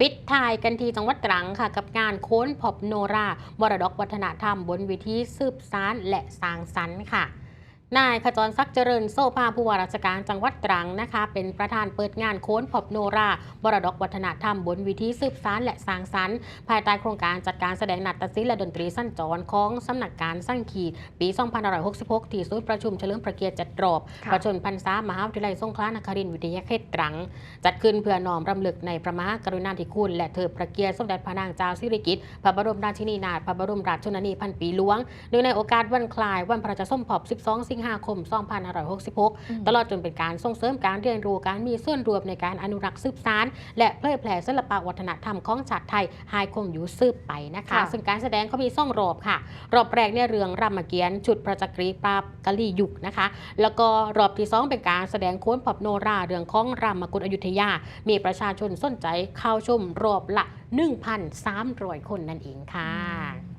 ปิดท้ายกันที่จังหวัดตรังค่ะ กับงานโค้นพบโนรา มรดกวัฒนธรรมบนวิธีสืบสานและสร้างสรรค์ค่ะ นายขจรศักดิ์เจริญโซภาผู้ว่าราชการจังหวัดตรังนะคะ เป็นประธานเปิดงานโค้นพอบโนรามรดกวัฒนธรรมบนวิธีสืบสารและสร้างสรรค์ภายใต้โครงการจัดการแสดงนาฏศิลป์และดนตรีสั้นจรของสำนักการสร้างขีด ปี 2566 ที่ศูนย์ประชุมเฉลิมพระเกียรติจัดรอบค่ะประชนพรรษามหาวิทยาลัยสงขลานครินทร์วิทยาเขตตรัง จัดขึ้นเพื่อน้อมรำลึกในพระมหากรุณาธิคุณ และเทิดพระเกียรติสมเด็จพระนางเจ้าสิริกิติ์พระบรมราชินีนาถพระบรมราชชนนีพันปีหลวงเนื่องในโอกาสวันคล้ายวันพระราชสมภพ12 สิงหาคม 2566 ตลอดจนเป็นการส่งเสริมการเรียนรู้การมีส่วนรวมในการอนุรักษ์สืบสานและเผยแผ่ศิลปวัฒนธรรมของชาติไทยให้คงอยู่สืบไปนะคะค่ะซึ่งการแสดงเขามีซ่องรอบค่ะ รอบแรกเนี่ยเรื่องรามเกียรติ์ชุดพระจักรีปราบกะลียุกนะคะ แล้วก็รอบที่สองเป็นการแสดงโค้นพอบโนราเรื่องของรามกุฎอยุธยา มีประชาชนสนใจเข้าชมรอบละ 1,300 คนนั่นเองค่ะ